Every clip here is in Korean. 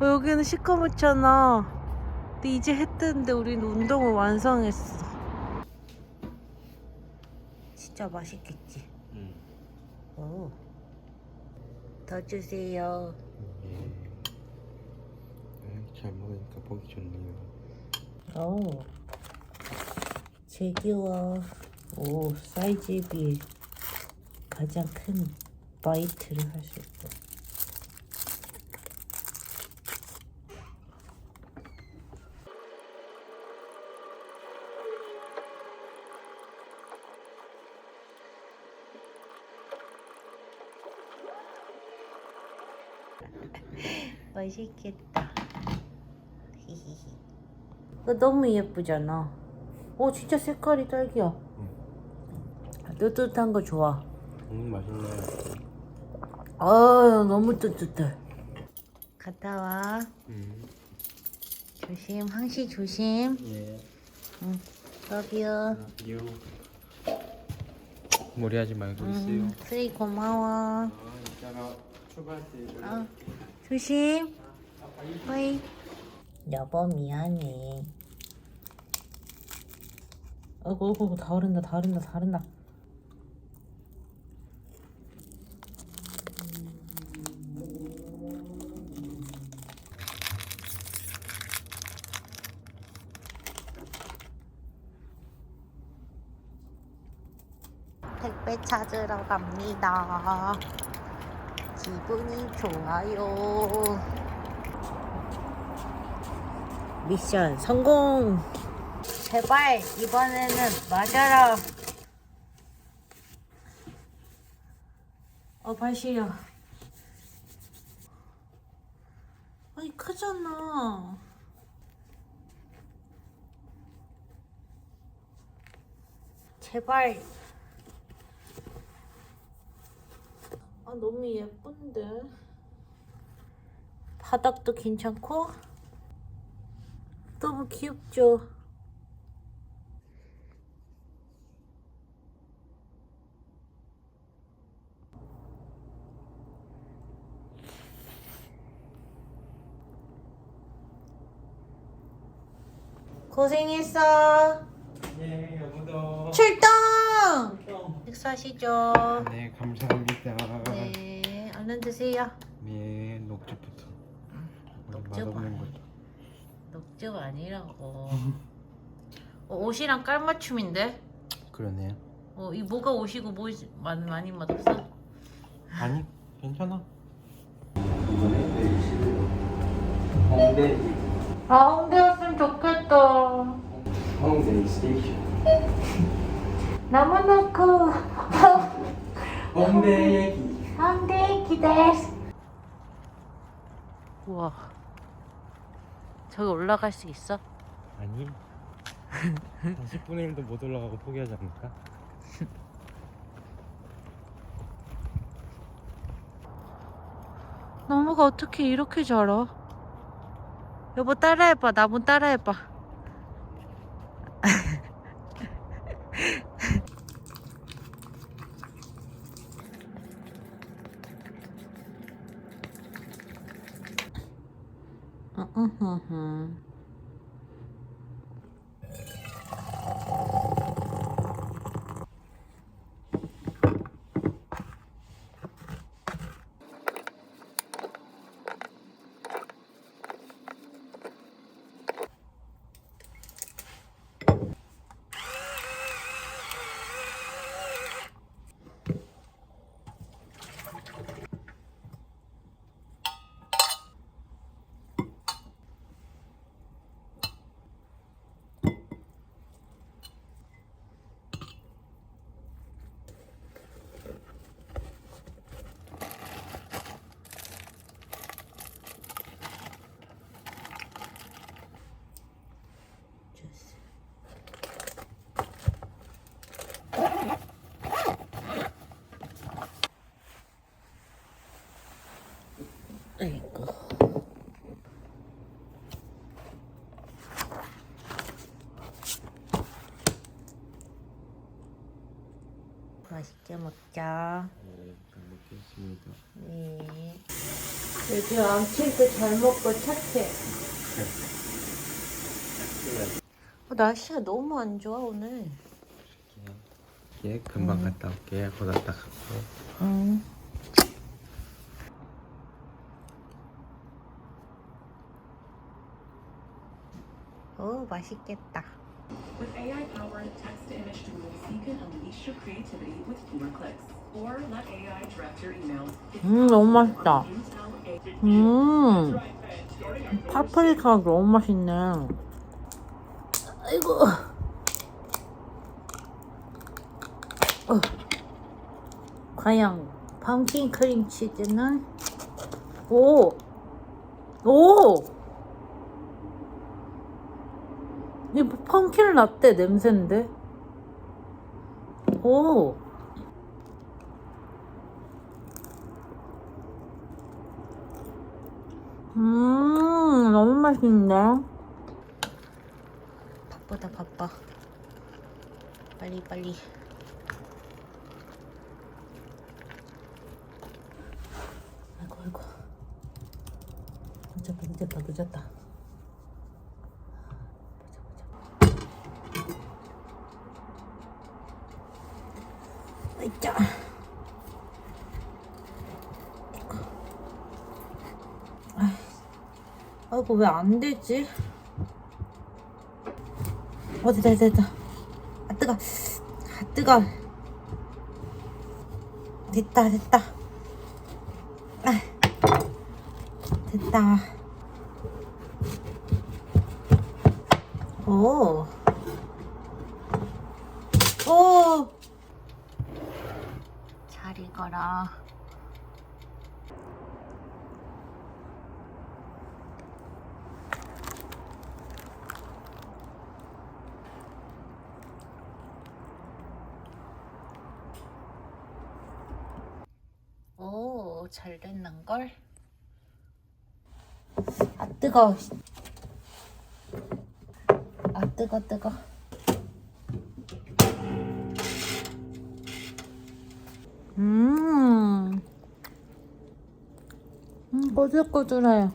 어, 여기는 시커멓잖아. 근데 이제 해 뜨는데 우리는 운동을 완성했어. 진짜 맛있겠지? 응. 오. 더 주세요. 잘 먹으니까 보기 좋네요. 오. 제기와 오 사이즈에 비해 가장 큰 바이트를 할 수 있고. 맛있겠다. 히히히. 너무 예쁘잖아. 오 진짜 색깔이 딸기야. 뜨뜻한 거 좋아. 음 맛있네. 아 너무 뜨뜻해. 갔다 와. 음. 조심 항시 조심. 예. 응. 러비요. 유. 무리하지 말고 있어요. 응. 쓰리 고마워. 아 이따가 출발할 때 어. 조심. 빠이. 여보 미안해. 어구 어구 다 흐른다 다 흐른다 다 흐른다. 택배 찾으러 갑니다. 기분이 좋아요. 미션 성공! 제발 이번에는 맞아라. 어, 발 시려. 아니, 크잖아. 제발. 아, 너무 예쁜데. 바닥도 괜찮고. 너무 귀엽죠? 고생했어. 예 여보도. 출동! 식사하시죠. 네 감사합니다. 네, 얼른 드세요. 네 녹즙부터. 녹즙 아니-. 녹즙 아니라고. 어, 옷이랑 깔맞춤인데? 그러네요. 어, 이 뭐가 옷이고 뭐 많이 많이 맛없어? 아니 괜찮아. 홍대 아, 홍대였으면 좋겠다. 홍대 스테이션 나무노크 홍대 얘기 홍대 기데스. 우와. 저기 올라갈 수 있어? 아니. 한 10분의 1도 못 올라가고 포기하지 않을까? 나무가 어떻게 이렇게 자라? 여보 따라해봐. 나무 따라해봐. 아이고. 맛있게 먹자. 네, 잘 먹겠습니다. 네. 요즘 암칠도 잘 먹고 착해. 어, 날씨가 너무 안 좋아 오늘. 예, 금방 갔다 올게요. 곧 왔다 갔고. 응. 오 맛있겠다. With AI-powered text-to-image tools, you can unleash your creativity with fewer clicks. Or let AI draft your emails. It's 음 너무 맛있다. 음 파프리카가 너무 맛있네. 아이고. 어. 과연 펌킨 크림 치즈는 오! 오! 이뭐 펌킨 라떼 냄새인데? 오! 음, 너무 맛있네. 바쁘다, 바빠. 빨리, 빨리. 아이고, 아이고. 늦었다, 늦었다, 늦었다. 보자. 아이짜. 아이고 왜안 되지? 어 됐다 됐다 아 뜨거 아 뜨거 됐다 됐다 아 됐다 오 오! 잘 익어라. 오, 잘 됐는걸? 아, 뜨거워. 아, 뜨거, 뜨거. 음, 음, 꼬들꼬들해요.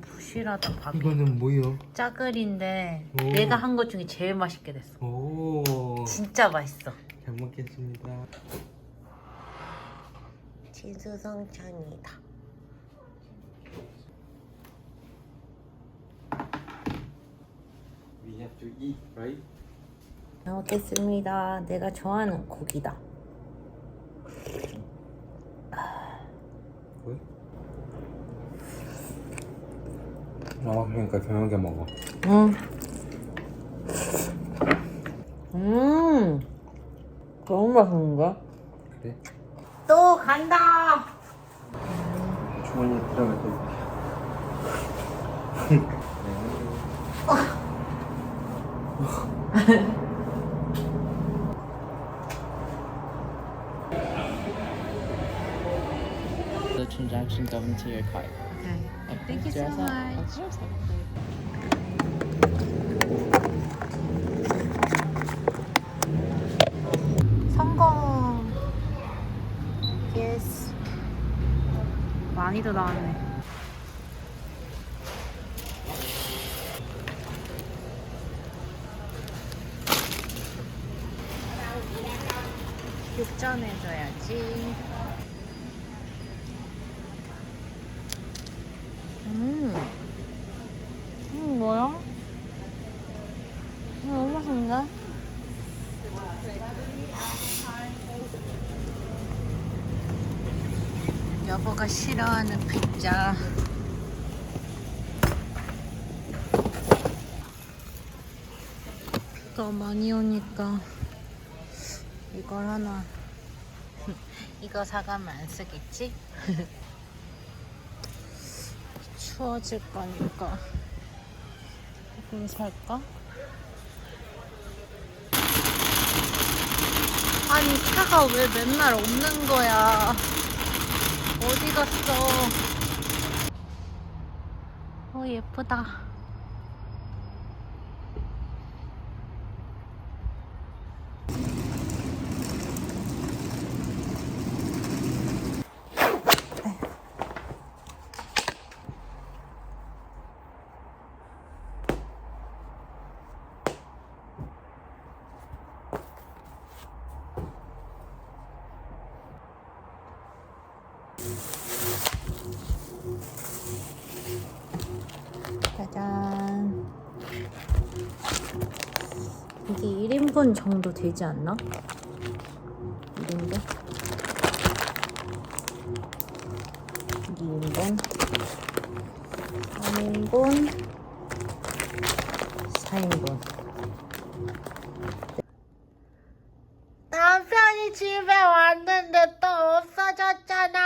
부실하다, 밥이. 이거는 뭐요? 짜글인데 오. 내가 한 것 중에 제일 맛있게 됐어. 오, 진짜 맛있어. 잘 먹겠습니다. 진수성찬이다. We have to eat, right? 잘 먹겠습니다. 내가 좋아하는 고기다. 왜? 아, 그러니까 저녁에 먹어. 응. 음, 너무 맛있는데? 그래? 또 간다. 주머니에 들어갈 때. the transaction done to your card. Okay. Thank you so much. 성공. 예스. 많이 더 나왔네. 육전 해줘야지. 음. 음, 뭐야? 음, 너무 맛있는데? 여보가 싫어하는 피자. 비가 많이 오니까 이걸 하나 이거 사가면 안 쓰겠지? 추워질 거니까 이걸 살까? 아니 차가 왜 맨날 없는 거야? 어디 갔어? 어 예쁘다. 짜잔. 이게 1인분 정도 되지 않나? 1인분? 이게 2인분, 3인분, 4인분. 남편이 집에 왔는데 또 없어졌잖아.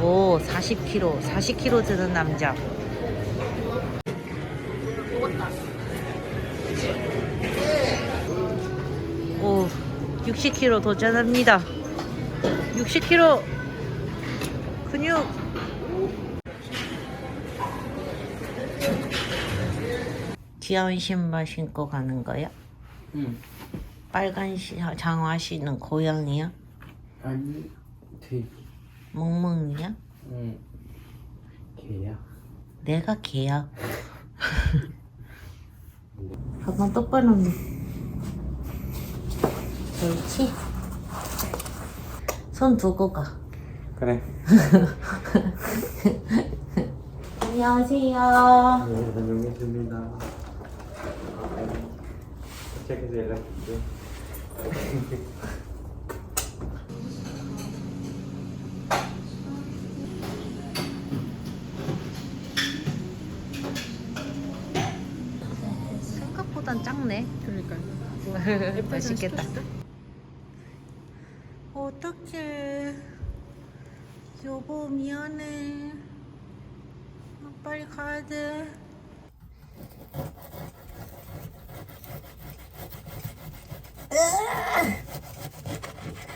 오, 40kg, 40kg 드는 남자. 60kg 도전합니다. 60kg 근육. 귀여운 신발 신고 가는 거야? 응. 빨간 시, 장화 신은 고양이야? 아니, 돼지. 멍멍이야? 응. 개야. 내가 개야. 가방 똑바로 놓. 옳지? 손 두고 가. 그래. 안녕하세요. 네, 다녀오겠습니다. 도착해서 연락줄게. 생각보단 작네. 그러니까요. 맛있겠다. 어떡해. 여보 미안해. 아, 빨리 가야 돼.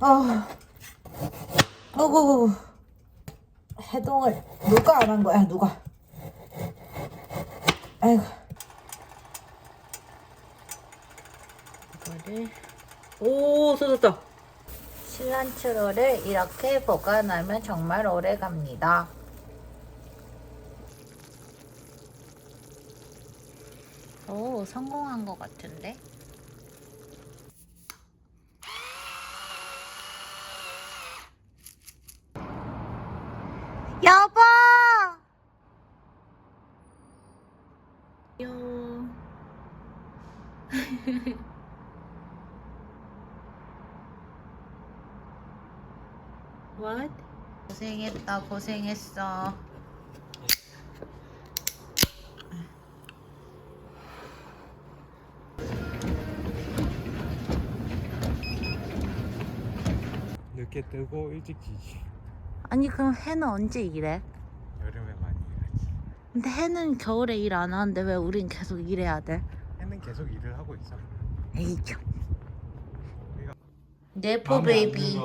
아, 어구, 해동을 누가 안 한 거야? 누가? 아이고. 이거를 오 쏟았다. 실란트로를 이렇게 보관하면 정말 오래 갑니다. 오 성공한 것 같은데? 여보! 요. What? 고생했다 고생했어 늦게 뜨고 일찍 지지. 아니 그럼 해는 언제 일해? 여름에 많이 일하지. 근데 해는 겨울에 일 안 하는데 왜 우린 계속 일해야 돼? 해는 계속 일을 하고 있어. 에이 참 네포 베이비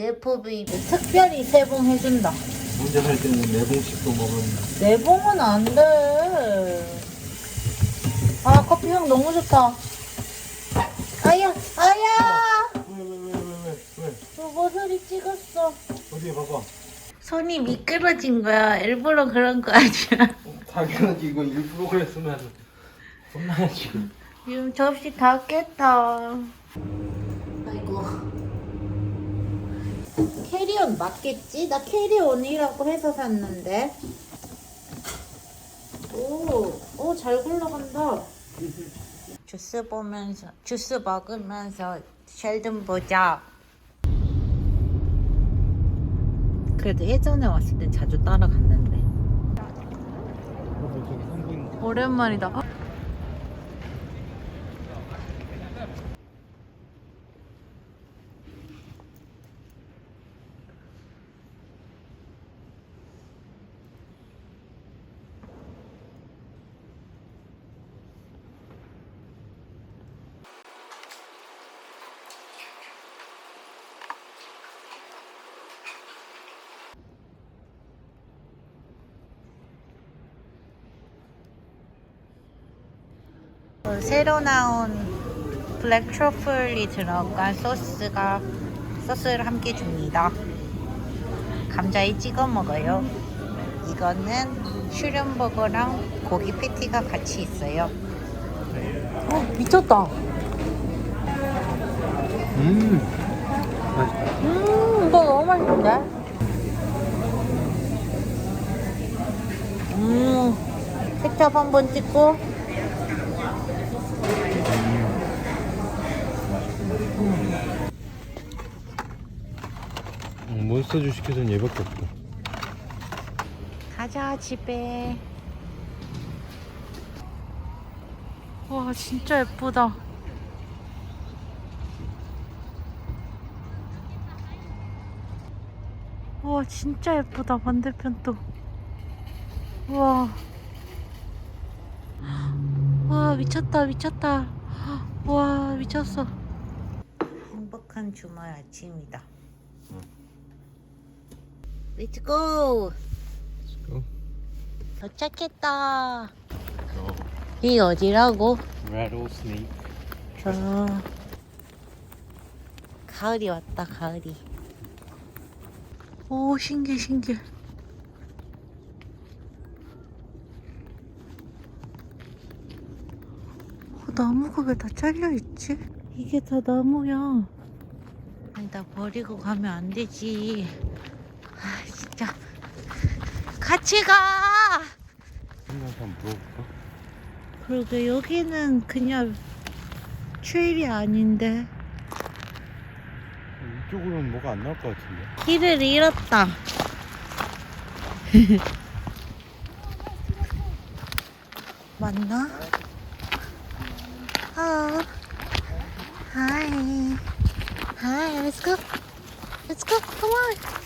네포 베이비 특별히 세봉해준다 혼자 살 때는 네 봉씩도 먹었는데. 내봉은 안 돼 아 커피 향 너무 좋다 아야 아야 왜왜왜왜왜 왜? 저 모서리 찍었어 어디 봐봐. 손이 미끄러진 거야 일부러 그런 거 아니야 당연하지 이거 일부러 그랬으면 혼나야지. 지금 접시 다 깼다. 아이고. 캐리온 맞겠지? 나 캐리온이라고 해서 샀는데. 오, 오, 잘 굴러간다. 주스 보면서, 주스 먹으면서 셸든 보자. 그래도 예전에 왔을 땐 자주 따라갔는데. 오랜만이다. 어, 새로 나온 블랙 트러플이 들어간 소스가 소스를 함께 줍니다. 감자에 찍어 먹어요. 이거는 슈림버거랑 고기 패티가 같이 있어요. 어, 미쳤다. 음. 음, 이거 너무 맛있는데? 음, 케첩 한번 찍고. 몬스터주 시켜준 얘밖에 없고. 가자, 집에. 와, 진짜 예쁘다. 와, 진짜 예쁘다, 반대편도. 우와. 와, 미쳤다, 미쳤다. 와, 미쳤어. 행복한 주말 아침이다. Let's go! Let's go. 도착했다. 이 어디라고? Rattlesnake. 저 가을이 왔다 가을이. 오 신기해 신기해. 어, 나무가 왜 다 잘려 있지? 이게 다 나무야. 아니 나 버리고 가면 안 되지. 같이 가. 한번 한번 물어볼까? 그러게 여기는 그냥 트레일이 아닌데 이쪽으로는 뭐가 안 나올 것 같은데. 길을 잃었다. 맞나? 어. Hi. Hi, let's go. Let's go. Come on.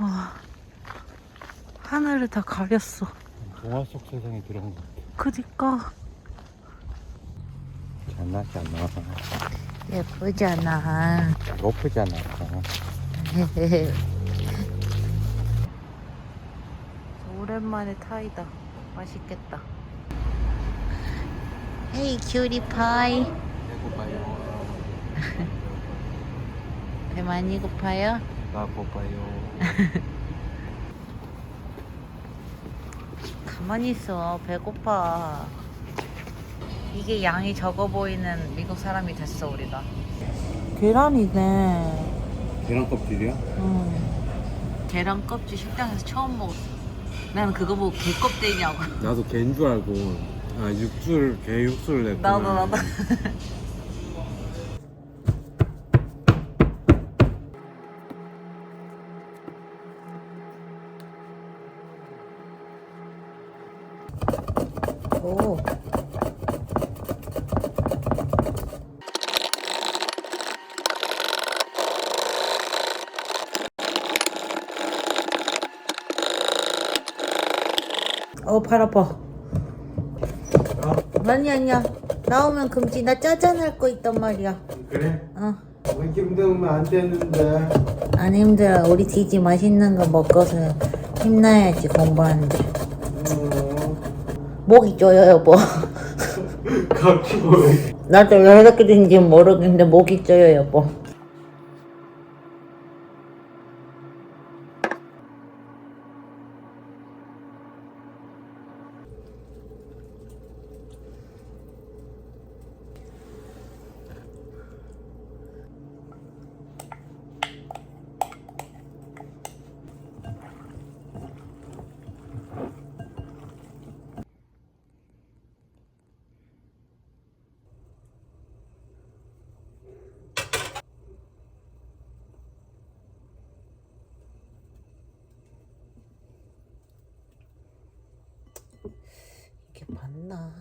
와. 하늘을 다 가렸어. 동화 속 세상에 들어온 것 같아. 그니까 나와. 예쁘잖아. 배고프잖아. 오랜만에 타이다. 맛있겠다. 헤이 큐리 파이. 배고파요. 배 많이 고파요? 나 고파요. 가만히 있어. 배고파. 이게 양이 적어 보이는 미국 사람이 됐어 우리가. 계란이네. 계란 껍질이야? 응. 계란 껍질 식당에서 처음 먹었어. 난 그거 보고 개 껍데기냐고. 나도 개인 줄 알고 아 육수를 개 육수를 냈구나. 나도 나도. 오. 어, 팔 아파. 아니 아니야. 나오면 금지. 나 짜잔 할 거 있단 말이야. 그래? 어. 왜 힘들면 안 되는데. 안 힘들어. 우리 디지 맛있는 거 먹어서 힘나야지 공부하는데. 목이 쪼여 여보. 갑자기 왜? 나도 왜 이렇게 된지 모르겠는데 목이 쪼여 여보. 이게 맞나?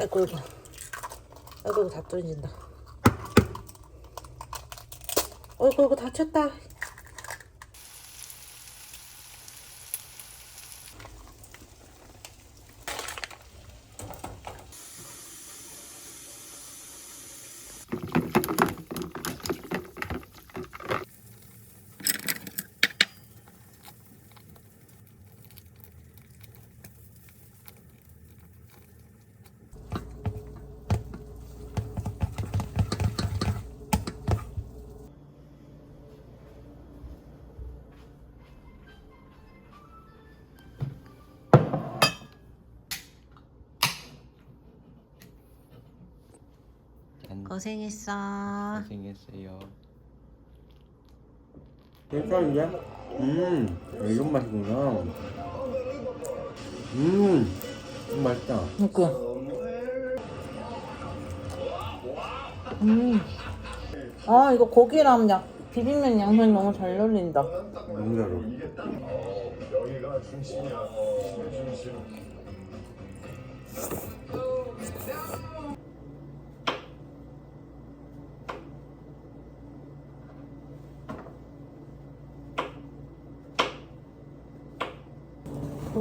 아이고 이고 아이고 이거 다 떨어진다. 아이고 이거 다쳤다. 고생했어. 고생했어요. 괜찮은데? 음, 이런 맛이구나. 음, 맛있다. 그니까. 음. 아 이거 고기랑 양 비빔면 양념 너무 잘 어울린다. 너무 잘 어울려. 어,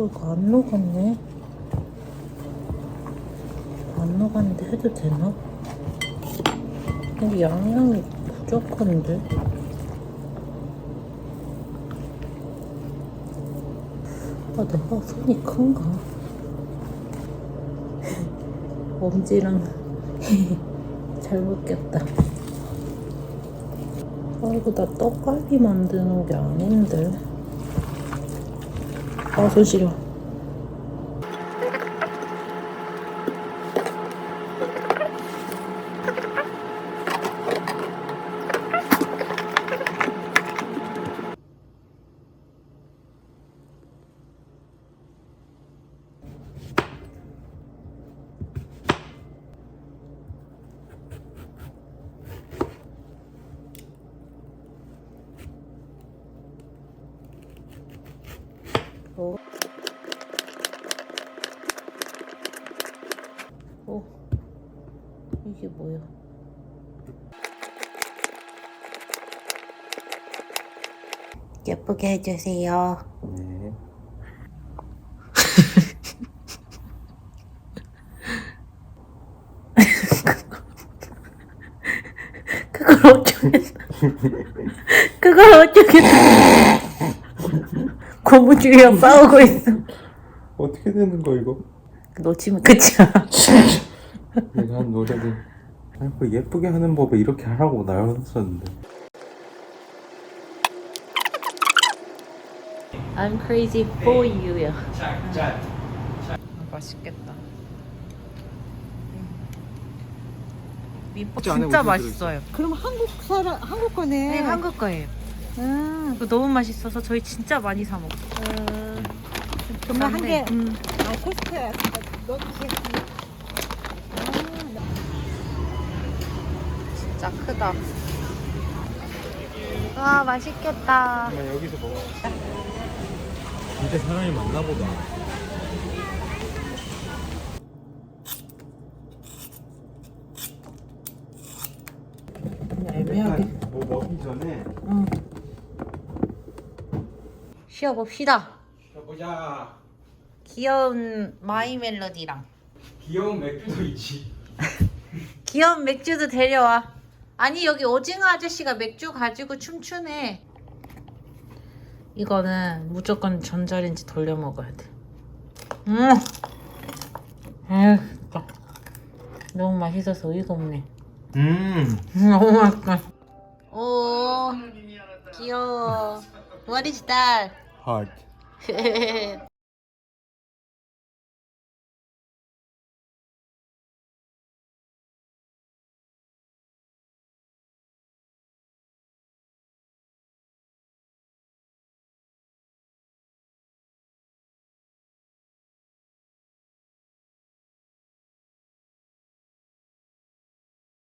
이거 안 녹았네. 안 녹았는데 해도 되나? 근데 양념이 부족한데? 아, 내가 손이 큰가? 엄지랑 잘못 꼈다. 아이고, 나 떡갈비 만드는 게 아닌데. 아, 손 시려. 어. 어. 이게 뭐야? 예쁘게 해주세요. 네. 그걸 어쩌겠어. 그걸 어쩌겠어. 고무줄이랑 싸우고 있어. 어떻게 되는 거 이거? 놓치면 끝이야. 내가 한 노래를 아니 그 예쁘게 하는 법에 이렇게 하라고 나였었는데 I'm crazy for you야. 맛있겠다. 밑밥 진짜 맛있어요. 그럼 한국 사람 한국 거네. 네, 한국 거예요. 음, 이거 너무 맛있어서 저희 진짜 많이 사 먹어요. 음. 정말 한 개. 음. 아 테스트야. 너 지금 진짜 크다. 와 맛있겠다. 정말 여기서 먹어. 진짜 사람이 많나 보다. 애매하게. 뭐 먹기 전에 응. 쉬어봅시다. 보자. 귀여운 마이 멜로디랑 귀여운 맥주도 있지. 귀여운 맥주도 데려와. 아니 여기 오징어 아저씨가 맥주 가지고 춤추네. 이거는 무조건 전자레인지 돌려 먹어야 돼. 음. 에휴, 진짜. 너무 맛있어서 어이가 없네. 음. 음, 너무 맛있다. 오, 귀여워. What is that? 嘿嘿嘿嘿